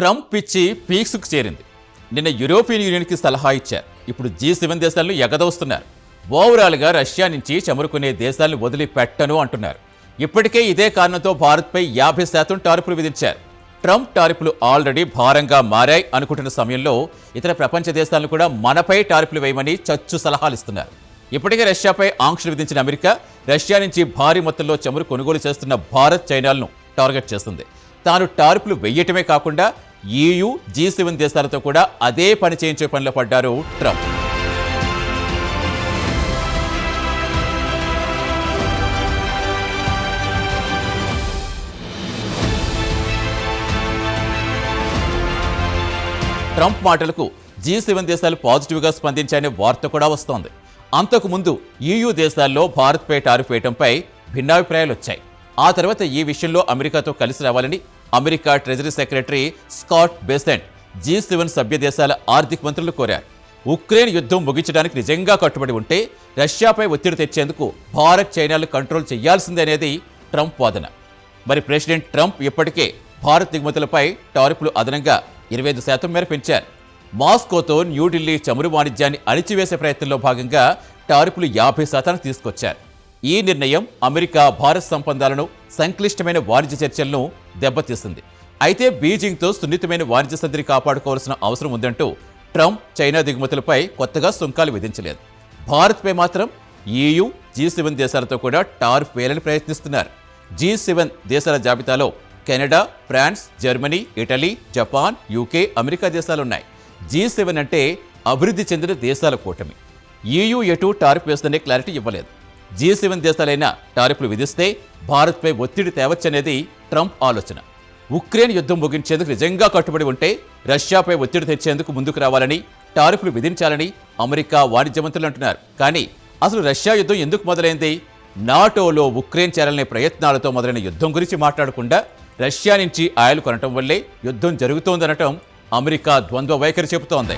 Trump పిచ్చి పీక్స్కు చేరింది. నిన్న యూరోపియన్ యూనియన్కి సలహా ఇచ్చారు. ఇప్పుడు జీ సెవెన్ దేశాలను ఎగదోస్తున్నారు. ఓవరాల్గా రష్యా నుంచి చమురుకునే దేశాలను వదిలిపెట్టను అంటున్నారు. ఇప్పటికే ఇదే కారణంతో భారత్పై యాభై శాతం టార్పులు విధించారు. ట్రంప్ టారిఫ్లు ఆల్రెడీ భారంగా మారాయి అనుకుంటున్న సమయంలో ఇతర ప్రపంచ దేశాలను కూడా మనపై టార్పులు వేయమని చచ్చు సలహాలు ఇస్తున్నారు. ఇప్పటికే రష్యాపై ఆంక్షలు విధించిన అమెరికా రష్యా నుంచి భారీ మొత్తంలో చమురు కొనుగోలు చేస్తున్న భారత్ చైనాలను టార్గెట్ చేస్తుంది. తాను టార్పులు వెయ్యటమే కాకుండా ఈయూ జీ సెవెన్ దేశాలతో కూడా అదే పని చేయించే పనిలో పడ్డారు ట్రంప్. ట్రంప్ మాటలకు జీ సెవెన్ దేశాలు పాజిటివ్గా స్పందించాయనే వార్త కూడా వస్తోంది. అంతకుముందు ఈయూ దేశాల్లో భారత్పై టారిఫ్ వేయడంపై భిన్నాభిప్రాయాలు వచ్చాయి ఆ తర్వాత ఈ విషయంలో అమెరికాతో కలిసి రావాలని America treasury secretary Scott Bessent G seven సభ్య దేశాల ఆర్థిక మంత్రులు కోరారు. ఉక్రెయిన్ యుద్ధం ముగించడానికి నిజంగా కట్టుబడి ఉంటే రష్యాపై ఒత్తిడి తెచ్చేందుకు భారత్ చైనాలు కంట్రోల్ చేయాల్సిందే అనేది ట్రంప్ వాదన. మరి ప్రెసిడెంట్ ట్రంప్ ఇప్పటికే భారత్ దిగుమతులపై టారిఫ్లు అదనంగా ఇరవై ఐదు శాతం మేర పెంచారు. మాస్కోతో న్యూఢిల్లీ చమురు వాణిజ్యాన్ని అణిచివేసే ప్రయత్నంలో భాగంగా టారిఫ్లు యాభై శాతానికి తీసుకొచ్చారు. ఈ నిర్ణయం అమెరికా భారత్ సంబంధాలను సంక్లిష్టమైన వాణిజ్య చర్చలను దెబ్బతీస్తుంది. అయితే బీజింగ్తో సున్నితమైన వాణిజ్య సంధిని కాపాడుకోవాల్సిన అవసరం ఉందంటూ ట్రంప్ చైనా దిగుమతులపై కొత్తగా సుంకాలు విధించలేదు. భారత్పై మాత్రం ఈయూ జీ సెవెన్ దేశాలతో కూడా టారిఫ్ వేయాలని ప్రయత్నిస్తున్నారు. జీ సెవెన్ దేశాల జాబితాలో Canada France Germany Italy Japan UK America దేశాలున్నాయి. G seven అంటే అభివృద్ధి చెందిన దేశాల కూటమి. ఈయు ఎటు టారిఫ్ వేస్తుందనే క్లారిటీ ఇవ్వలేదు. జీ సెవెన్ దేశాలైన టారిఫ్లు విధిస్తే భారత్పై ఒత్తిడి తేవచ్చనేది ట్రంప్ ఆలోచన. ఉక్రెయిన్ యుద్ధం ముగించేందుకు నిజంగా కట్టుబడి ఉంటే రష్యాపై ఒత్తిడి తెచ్చేందుకు ముందుకు రావాలని టారిఫ్లు విధించాలని అమెరికా వాణిజ్య మంత్రులు అంటున్నారు. కానీ అసలు రష్యా యుద్ధం ఎందుకు మొదలైంది? నాటోలో ఉక్రెయిన్ చేరాలనే ప్రయత్నాలతో మొదలైన యుద్ధం గురించి మాట్లాడకుండా రష్యా నుంచి ఆయిల్ కొనటం వల్లే యుద్ధం జరుగుతోందనటం అమెరికా ద్వంద్వ వైఖరి చెబుతోంది.